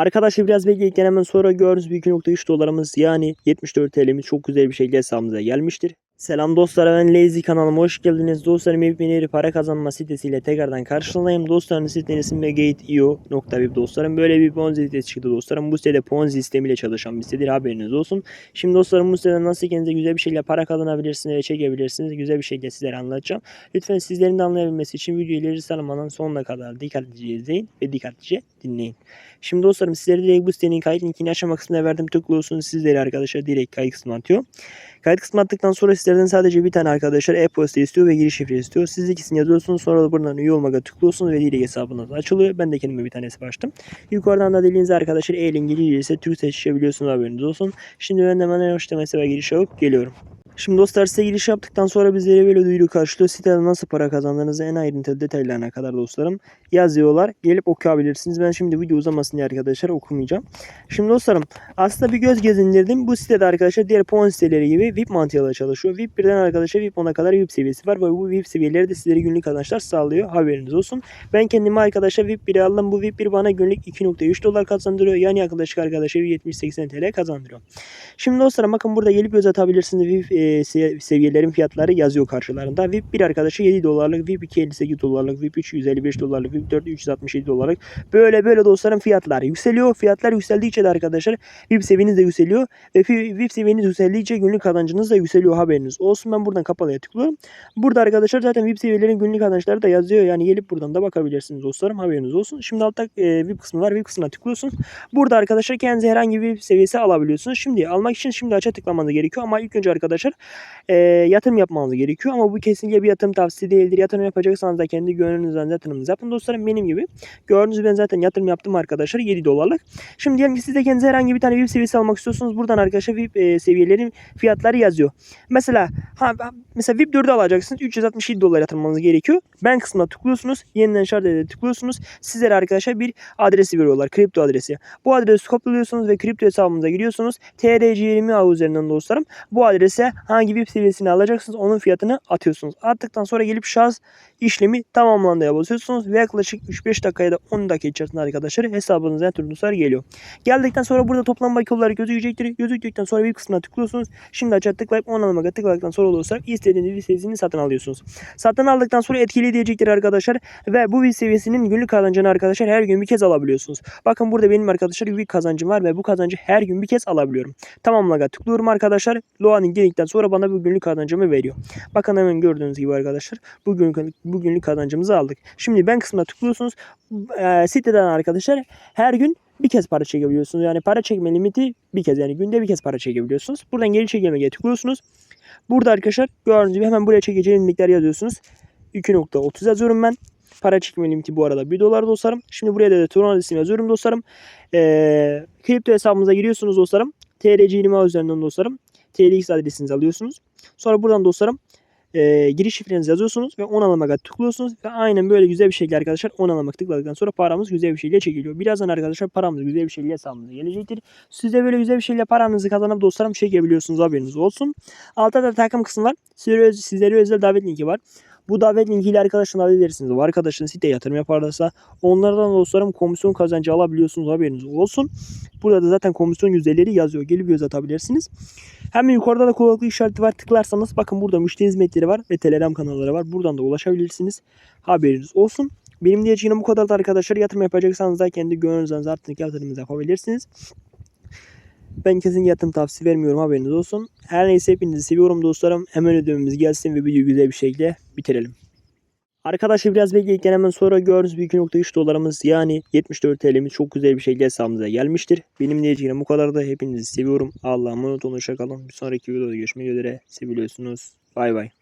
Arkadaşlar biraz bekledikten hemen sonra gördüğünüz bir 2.3 dolarımız yani 74 TL'miz çok güzel bir şekilde hesabımıza gelmiştir. Selam dostlar ben Lazy kanalıma hoş geldiniz. Dostlarım Evbeneri para kazanma sitesiyle tekrardan karşınızdayım. Dostlarım sitenin ismi Gate.io.web dostlarım. Böyle bir Ponzi sitesi çıktı dostlarım. Bu sitede Ponzi sistemiyle çalışan bir sitedir haberiniz olsun. Şimdi dostlarım bu siteden nasıl kendinize güzel bir şekilde para kazanabilirsiniz ve çekebilirsiniz. Güzel bir şekilde sizlere anlatacağım. Lütfen sizlerin de anlayabilmesi için videoyu ileri sarmadan sonuna kadar dikkatlice izleyin ve dikkatlice dinleyin. Şimdi dostlarım sizlere direkt bu sitenin kayıt linkini aşama kısmına verdim. Tıklıyorsunuz sizleri arkadaşlar direkt kayıt kısmına atıyor. Kayıt kısmı attıktan sonra sizlerden sadece bir tane arkadaşlar e-posta istiyor ve giriş şifre istiyor. Siz ikisini yazıyorsunuz sonra da buradan üye olmaya tıklıyorsunuz ve direkt hesabınız açılıyor. Ben de kendime bir tanesi açtım. Yukarıdan da dilinize arkadaşlar e-link İngilizce Türk seçebiliyorsunuz haberiniz olsun. Şimdi ben de hemen en başta mesela giriş yapıp geliyorum. Şimdi dostlar size giriş yaptıktan sonra bizlere böyle duyuru karşılıyor. Sitede nasıl para kazandığınızı en ayrıntılı detaylarına kadar dostlarım yazıyorlar. Gelip okuyabilirsiniz. Ben şimdi video uzamasın diye arkadaşlar okumayacağım. Şimdi dostlarım aslında bir göz gezindirdim. Bu sitede arkadaşlar diğer puan siteleri gibi VIP mantığıyla çalışıyor. VIP 1'den arkadaşlar VIP 10'a kadar VIP seviyesi var. Ve bu VIP seviyeleri de sizlere günlük kazançlar sağlıyor. Haberiniz olsun. Ben kendime arkadaşlar VIP 1'i aldım. Bu VIP 1 bana günlük 2.3 dolar kazandırıyor. Yani yaklaşık arkadaşlar 70-80 TL kazandırıyor. Şimdi dostlarım bakın burada gelip göz atabilirsiniz. VIP e, se- seviyelerin fiyatları yazıyor karşılarında. VIP 1 arkadaşa 7 dolarlık, VIP 2 58 dolarlık, VIP 3 155 dolarlık, VIP 4 367 dolarlık. Böyle böyle dostlarım fiyatlar yükseliyor. Fiyatlar yükseldikçe de arkadaşlar VIP seviyeniz de yükseliyor. Ve VIP seviyeniz yükseldikçe günlük kazancınız da yükseliyor haberiniz olsun. Ben buradan kapalıya tıklıyorum. Burada arkadaşlar zaten VIP seviyelerin günlük kazançları da yazıyor. Yani gelip buradan da bakabilirsiniz dostlarım haberiniz olsun. Şimdi altta e, VIP kısmı var. VIP kısmına tıklıyorsunuz. Burada arkadaşlar kendinize herhangi bir VIP seviyesi alabiliyorsunuz. Şimdi almak için şimdi aça tıklamanız gerekiyor ama ilk önce arkadaşlar e, yatırım yapmanız gerekiyor. Ama bu kesinlikle bir yatırım tavsiye değildir. Yatırım yapacaksanız da kendi gönlünüzden yatırımınızı yapın dostlarım benim gibi. Gördüğünüz ben zaten yatırım yaptım arkadaşlar 7 dolarlık. Şimdi diyelim ki siz de kendinize herhangi bir tane VIP seviyesi almak istiyorsunuz. Buradan arkadaşlar VIP e, seviyelerin fiyatları yazıyor. Mesela ha, mesela VIP 4'ü alacaksınız. 367 dolar yatırmanız gerekiyor. Ben kısmına tıklıyorsunuz. Yeniden şart edildi tıklıyorsunuz. Sizlere arkadaşlar bir adresi veriyorlar. Kripto adresi. Bu adresi kopyalıyorsunuz ve kripto hesabınıza giriyorsunuz. TRC20 ağ üzerinden dostlarım. Bu adrese hangi VIP seviyesini alacaksınız onun fiyatını atıyorsunuz. Attıktan sonra gelip şarj işlemi tamamlandıya basıyorsunuz ve yaklaşık 3-5 dakika ya da 10 dakika içerisinde arkadaşlar hesabınıza yatırımlar geliyor. Geldikten sonra burada toplam bakiyeli olarak gözükecektir. Gözüktükten sonra bir kısmına tıklıyorsunuz. Şimdi açığa tıklayıp on almaya tıkladıktan sonra olursa istediğiniz bir seviyesini satın alıyorsunuz. Satın aldıktan sonra etkili diyecektir arkadaşlar ve bu bir seviyesinin günlük kazancını arkadaşlar her gün bir kez alabiliyorsunuz. Bakın burada benim arkadaşlar bir kazancım var ve bu kazancı her gün bir kez alabiliyorum. Tamamlaga tıklıyorum arkadaşlar. Loan'ın geldikten sonra bana bu günlük kazancımı veriyor. Bakın hemen gördüğünüz gibi arkadaşlar bugün bugünlük kazancımızı aldık. Şimdi ben kısmına tıklıyorsunuz. Eee siteden arkadaşlar her gün bir kez para çekebiliyorsunuz. Yani para çekme limiti bir kez yani günde bir kez para çekebiliyorsunuz. Buradan geri çekemeye tıklıyorsunuz. Burada arkadaşlar gördüğünüz gibi hemen buraya çekeceğim limitler yazıyorsunuz. 2.30 yazıyorum ben. Para çekme limiti bu arada 1 dolar dostlarım. Şimdi buraya da Tron adresini yazıyorum dostlarım. Ee, kripto hesabımıza giriyorsunuz dostlarım. TRC20 üzerinden dostlarım. TRX adresinizi alıyorsunuz. Sonra buradan dostlarım e, giriş şifrenizi yazıyorsunuz ve on almaya tıklıyorsunuz ve aynen böyle güzel bir şekilde arkadaşlar on almak tıkladıktan sonra paramız güzel bir şekilde çekiliyor. Birazdan arkadaşlar paramız güzel bir şekilde hesabımıza gelecektir. Siz de böyle güzel bir şekilde paranızı kazanıp dostlarım çekebiliyorsunuz haberiniz olsun. Altta da takım kısmı var. Sizlere, sizlere özel davet linki var. Bu davet linkiyle arkadaşlar davet edersiniz. O arkadaşın siteye yatırım yaparlarsa onlardan dostlarım komisyon kazancı alabiliyorsunuz haberiniz olsun. Burada da zaten komisyon yüzdeleri yazıyor. Gelip göz atabilirsiniz. Hemen yukarıda da kulaklık işareti var. Tıklarsanız bakın burada müşteri hizmetleri var ve Telegram kanalları var. Buradan da ulaşabilirsiniz. Haberiniz olsun. Benim diyeceğim bu kadar da arkadaşlar yatırım yapacaksanız da kendi gönlünüzden artık yatırımınızı yapabilirsiniz. Ben kesin yatırım tavsiye vermiyorum haberiniz olsun. Her neyse hepinizi seviyorum dostlarım. Hemen ödememiz gelsin ve videoyu güzel bir şekilde bitirelim. Arkadaşlar biraz bekledikten hemen sonra gördüğünüz bir 2.3 dolarımız yani 74 TL'miz çok güzel bir şekilde hesabımıza gelmiştir. Benim diyeceğim bu kadar da hepinizi seviyorum. Allah'a emanet olun. Hoşça kalın. Bir sonraki videoda görüşmek üzere. Seviyorsunuz. Bay bay.